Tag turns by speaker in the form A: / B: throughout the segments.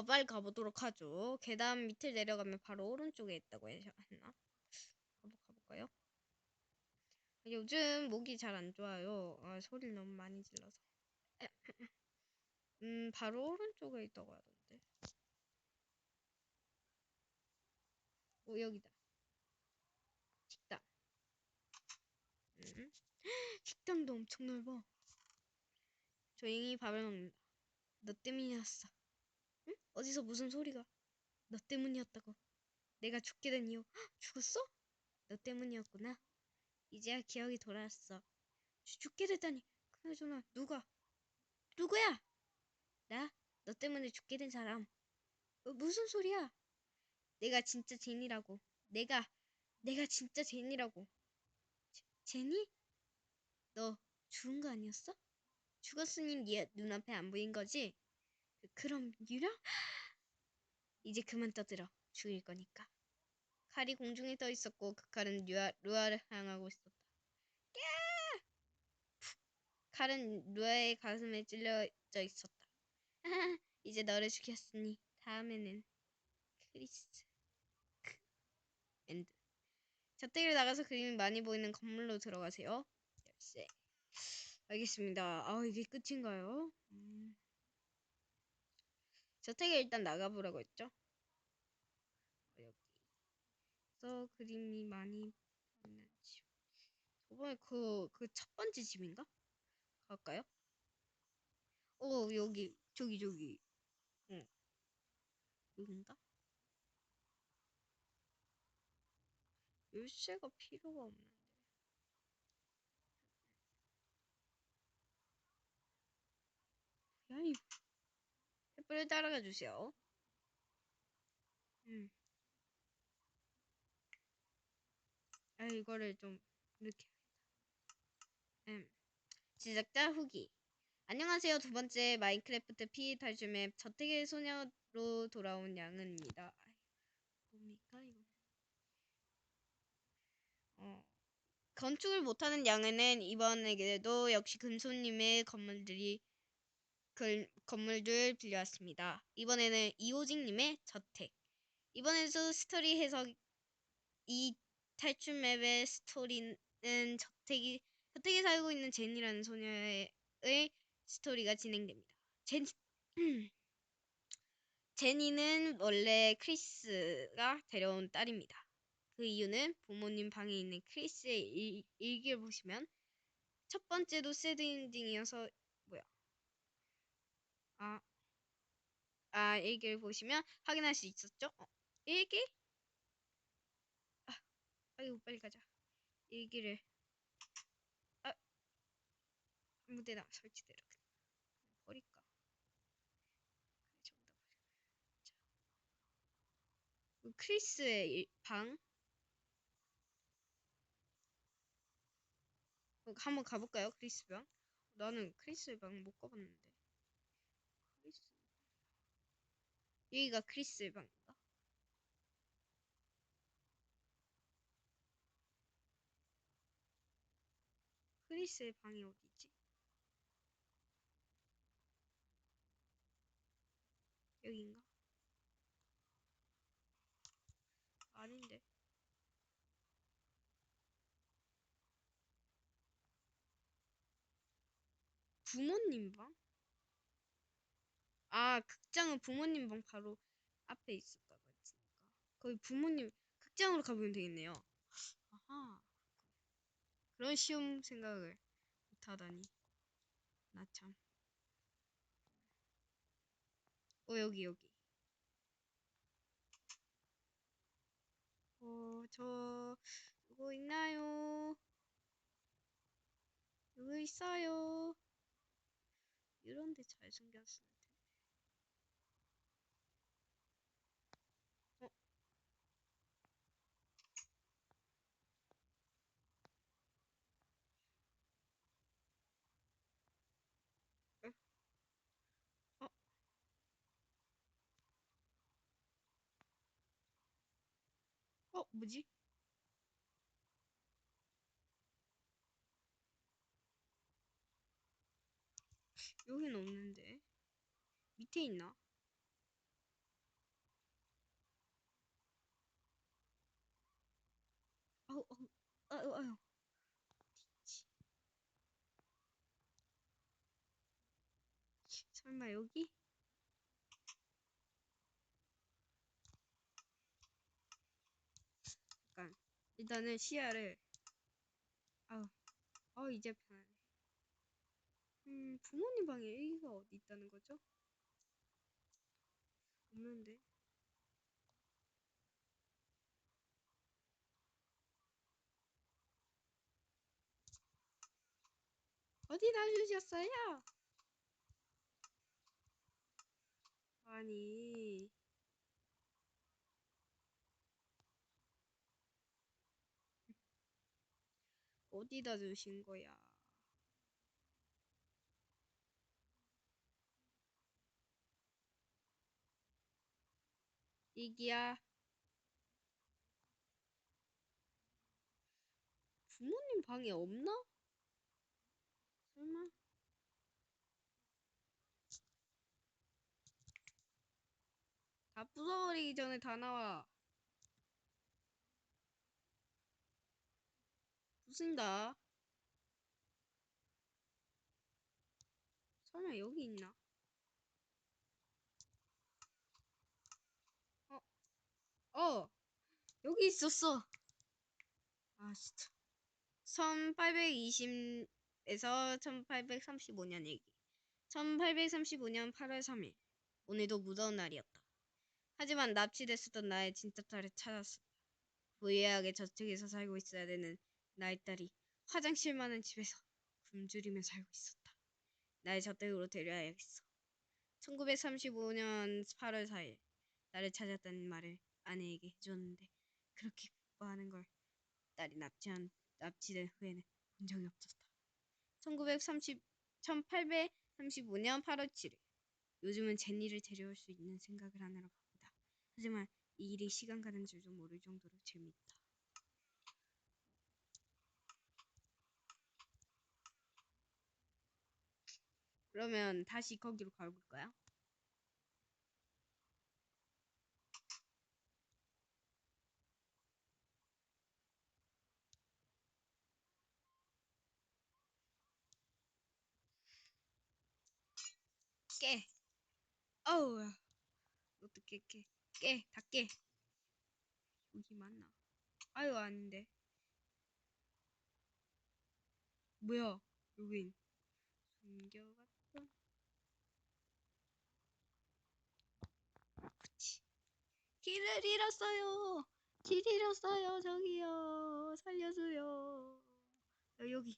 A: 어, 빨리 가보도록 하죠. 계단 밑을 내려가면 바로 오른쪽에 있다고 했- 했나? 가볼까요? 요즘 목이 잘 안 좋아요. 아, 소리를 너무 많이 질러서. 음, 바로 오른쪽에 있다고 하던데. 오, 여기다. 식당. 음. 식당도 엄청 넓어. 조용히 밥을 먹는다. 너 때문이었어. 응? 어디서 무슨 소리가? 너 때문이었다고. 내가 죽게 된 이유. 헉, 죽었어? 너 때문이었구나. 이제야 기억이 돌아왔어. 죽- 죽게 됐다니. 그나저나 누가? 누구야? 나? 너 때문에 죽게 된 사람. 어, 무슨 소리야? 내가 진짜 제니라고. 내가 내가 진짜 제니라고. 제, 제니? 너 죽은 거 아니었어? 죽었으니 네 눈앞에 안 보인 거지? 그- 그럼 유령? 이제 그만 떠들어. 죽일 거니까. 칼이 공중에 떠 있었고 그 칼은 루아, 루아를 향하고 있었다. 야! 푹. 칼은 루아의 가슴에 찔려져 있었다. 이제 너를 죽였으니 다음에는 크리스. 크. 엔드. 저택을 나가서 그림이 많이 보이는 건물로 들어가세요. 열쇠. 알겠습니다. 아 이게 끝인가요? 음. 저택에 일단 나가보라고 했죠. 어, 여기. 서 그림이 많이 보이는 집. 저번에 그 그 첫 번째 집인가? 갈까요? 어 여기 저기 저기. 응. 여긴가? 열쇠가 필요가 없는데. 야, 이 횃불을 따라가 주세요. 음. 아, 이거를 좀 이렇게. 음. 제작자 후기. 안녕하세요. 두 번째 마인크래프트 탈출 맵 저택의 소녀로 돌아온 양은입니다. 뭡니까 이거? 어. 건축을 못하는 양은은 이번에도 역시 금손님의 건물들이 그 건물들 빌려왔습니다. 이번에는 이호직님의 저택. 이번에도 스토리 해석 이 탈출 맵의 스토리는 저택이 저택에 살고 있는 제니라는 소녀의 스토리가 진행됩니다. 젠 제니는 원래 크리스가 데려온 딸입니다. 그 이유는 부모님 방에 있는 크리스의 일, 일기를 보시면 첫 번째도 새드 엔딩이어서? 아, 아 일기를 보시면 확인할 수 있었죠? 어, 일기? 아, 아이고 빨리 가자. 일기를 아, 설치되라. 그냥 버릴까? 그 크리스의 일- 방 어, 한번 가볼까요? 크리스 방? 나는 크리스 방 못 가봤는데. 크리스 여기가 크리스 방인가? 크리스의 방이 어디지? 여긴가? 아닌데. 부모님 방? 아, 극장은 부모님 방 바로 앞에 있었다고 했으니까. 거기 부모님 극장으로 가보면 되겠네요. 아하. 그런 쉬운 생각을 못하다니. 나 참. 어, 여기, 여기. 어, 저, 누구 있나요? 누구 있어요? 이런데 잘 숨겼을 텐 어, 뭐지? 여긴 없는데. 밑에 있나? 아우, 아우, 아우, 아우. 설마 여기? 일단은 시야를 아우 어 이제 편하네. 음 부모님 방에 애기가 어디 있다는 거죠? 없는데. 어디 놔주셨어요? 아니 어디다 두신 거야? 이기야 부모님 방에 없나? 설마? 다 부숴버리기 전에 다 나와. 부순다. 설마 여기 있나? 어, 어, 여기 있었어. 아, 진짜. 1820에서 1835년 얘기. 1835년 8월 3일. 오늘도 무더운 날이었다. 하지만 납치됐었던 나의 진짜 딸을 찾았어. 부유하게 저쪽에서 살고 있어야 되는 나의 딸이 화장실 많은 집에서 굶주리며 살고 있었다. 나의 저택으로 데려야겠어. 1935년 8월 4일 나를 찾았다는 말을 아내에게 해줬는데 그렇게 기뻐하는 걸 딸이 납치한 납치된 후에는 본 적이 없었다. 1930 1835년 8월 7일 요즘은 제니를 데려올 수 있는 생각을 하느라 바쁘다. 하지만 이 일이 시간 가는 줄도 모를 정도로 재밌다. 그러면 다시 거기로 가볼까요? 깨. 어우. 어떻게 깨? 깨. 다 깨. 여기 맞나? 아유 아닌데. 뭐야? 여긴 숨겨갔던. 그치. 길을 잃었어요. 길 잃었어요. 저기요. 살려줘요. 어, 여기.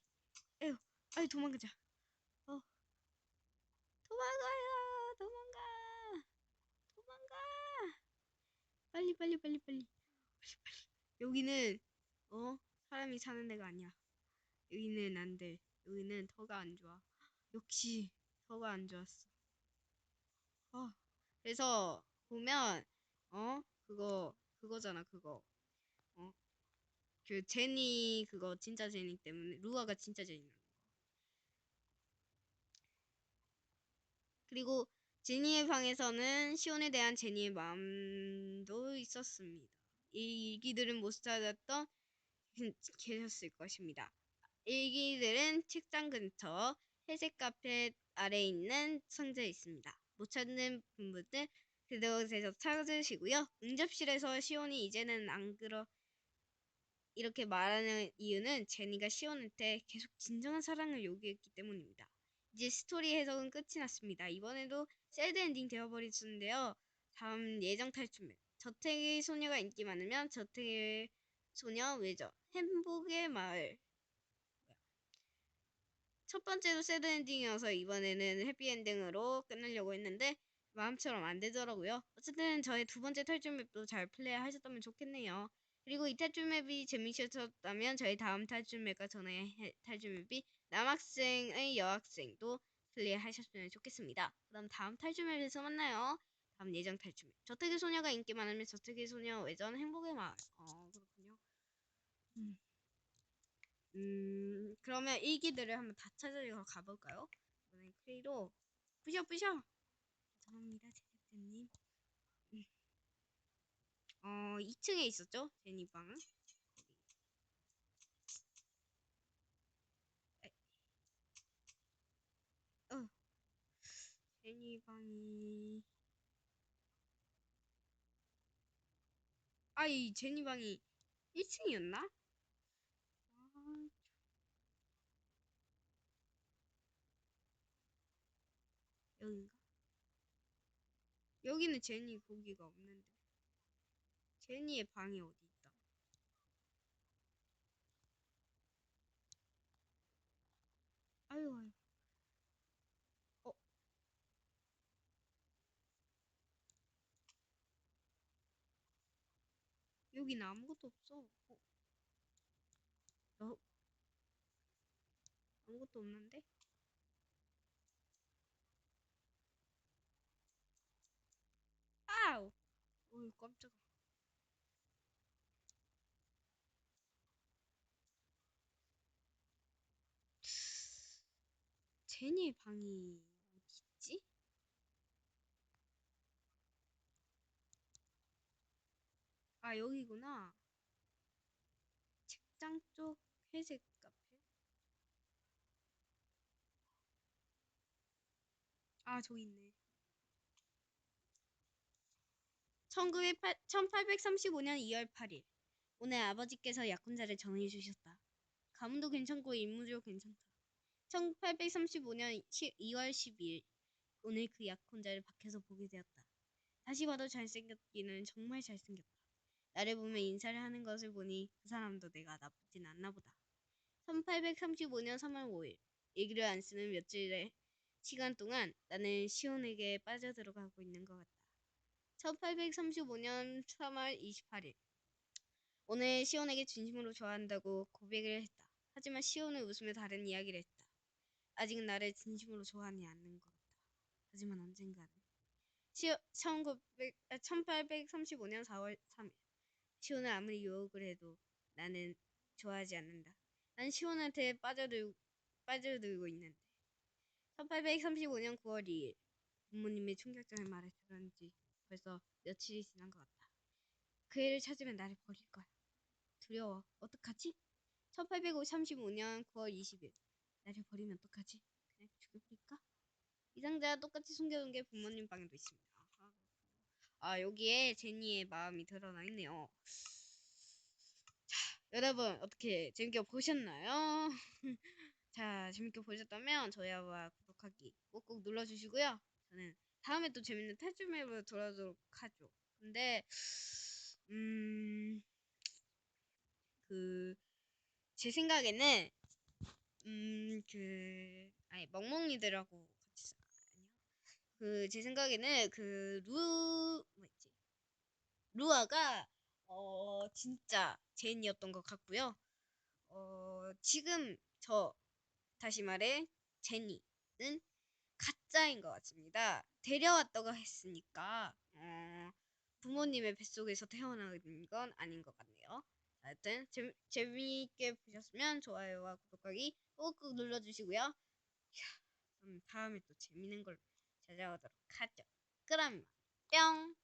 A: 에휴. 아유 도망가자. 어. 도망가요. 도망가. 도망가. 빨리 빨리 빨리 빨리. 빨리 빨리. 여기는 어 사람이 사는 데가 아니야. 여기는 안 돼. 여기는 터가 안 좋아. 역시 터가 안 좋았어. 어. 그래서 보면 어 그거 그거잖아 그거. 어. 그 제니 그거 진짜 제니 때문에 루아가 진짜 제니. 그리고 제니의 방에서는 시온에 대한 제니의 마음도 있었습니다. 이 일기들은 못 찾았던 계셨을 것입니다. 일기들은 책장 근처 회색 카펫 아래 있는 상자에 있습니다. 못 찾는 분들은 그곳에서 찾으시고요. 응접실에서 시온이 이제는 안 그러 이렇게 말하는 이유는 제니가 시온한테 계속 진정한 사랑을 요구했기 때문입니다. 이제 스토리 해석은 끝이 났습니다. 이번에도 새드 엔딩 되어버리셨는데요. 다음 예정 탈출맵. 저택의 소녀가 인기 많으면 저택의 소녀 외전. 행복의 마을. 첫 번째도 새드 엔딩이어서 이번에는 해피 엔딩으로 끝내려고 했는데 마음처럼 안 되더라고요. 어쨌든 저의 두 번째 탈출 맵도 잘 플레이 하셨다면 좋겠네요. 그리고 이 탈출 맵이 재미있었다면 저희 다음 탈출 맵과 전에 탈출 맵이 남학생의 여학생도 플레이하셨으면 좋겠습니다. 그럼 다음 탈출 맵에서 만나요. 다음 예정 탈출 맵. 저택의 소녀가 인기 많으면 저택의 소녀 외전 행복의 마을. 어 그렇군요. 음. 음 그러면 일기들을 한번 다 찾으러 가볼까요? 이번엔 크리로 부셔 부셔. 죄송합니다, 제작자님. 음. 어, 2층에 있었죠? 제니방. 어. 제니방이. 아이, 제니방이 1층이었나? 여긴가? 여기는 제니 거기가 없는데 제니의 방이 어디 있다? 아유 아유 어 여기는 아무것도 없어 어? 어? 아무것도 없는데? 아우 어이 깜짝아. 제니의 방이 어디 있지? 아 여기구나. 책장 쪽 회색 카페? 아 저기 있네 1835년 2월 8일 오늘 아버지께서 약혼자를 정해 주셨다 가문도 괜찮고 인물도 괜찮다 1835년 2월 12일 오늘 그 약혼자를 밖에서 보게 되었다. 다시 봐도 잘생겼기는 정말 잘생겼다. 나를 보며 인사를 하는 것을 보니 그 사람도 내가 나쁘진 않나 보다. 1835년 3월 5일 일기를 안 쓰는 며칠의 시간 동안 나는 시온에게 빠져들어가고 있는 것 같다. 1835년 3월 28일 오늘 시온에게 진심으로 좋아한다고 고백을 했다. 하지만 시온은 웃으며 다른 이야기를 했다. 아직은 나를 진심으로 좋아하지 않는 것 같다. 하지만 언젠가는. 시오, 1900, 아, 1835년 4월 3일. 시온을 아무리 유혹을 해도 나는 좋아하지 않는다. 난 시온한테 빠져들, 빠져들고 있는데. 1835년 9월 2일. 부모님의 충격적인 말을 들은 지 벌써 며칠이 지난 것 같다. 그 애를 찾으면 나를 버릴 거야. 두려워. 어떡하지? 1835년 9월 20일. 나를 버리면 어떡하지? 그냥 죽여버릴까? 이 상자와 똑같이 숨겨둔 게 부모님 방에도 있습니다. 아 여기에 제니의 마음이 드러나 있네요. 자 여러분 어떻게 재밌게 보셨나요? 자 재밌게 보셨다면 좋아요와 구독하기 꼭꼭 눌러주시고요. 저는 다음에 또 재밌는 탈출맵으로 돌아오도록 하죠. 근데 음, 그 제 생각에는 음, 그 아니 멍멍이들하고 같이 사 아니요. 그 제 생각에는 그루 뭐였지? 루아가 어 진짜 제인이었던 것 같고요. 어 지금 저 다시 말해 제니는 가짜인 것 같습니다. 데려왔다고 했으니까 어, 부모님의 뱃속에서 태어난 건 아닌 것 같네요. 하여튼 재미, 재미있게 보셨으면 좋아요와 구독하기 꾹꾹 눌러주시고요. 이야, 그럼 다음에 또 재밌는 걸 찾아오도록 하죠. 그럼 뿅!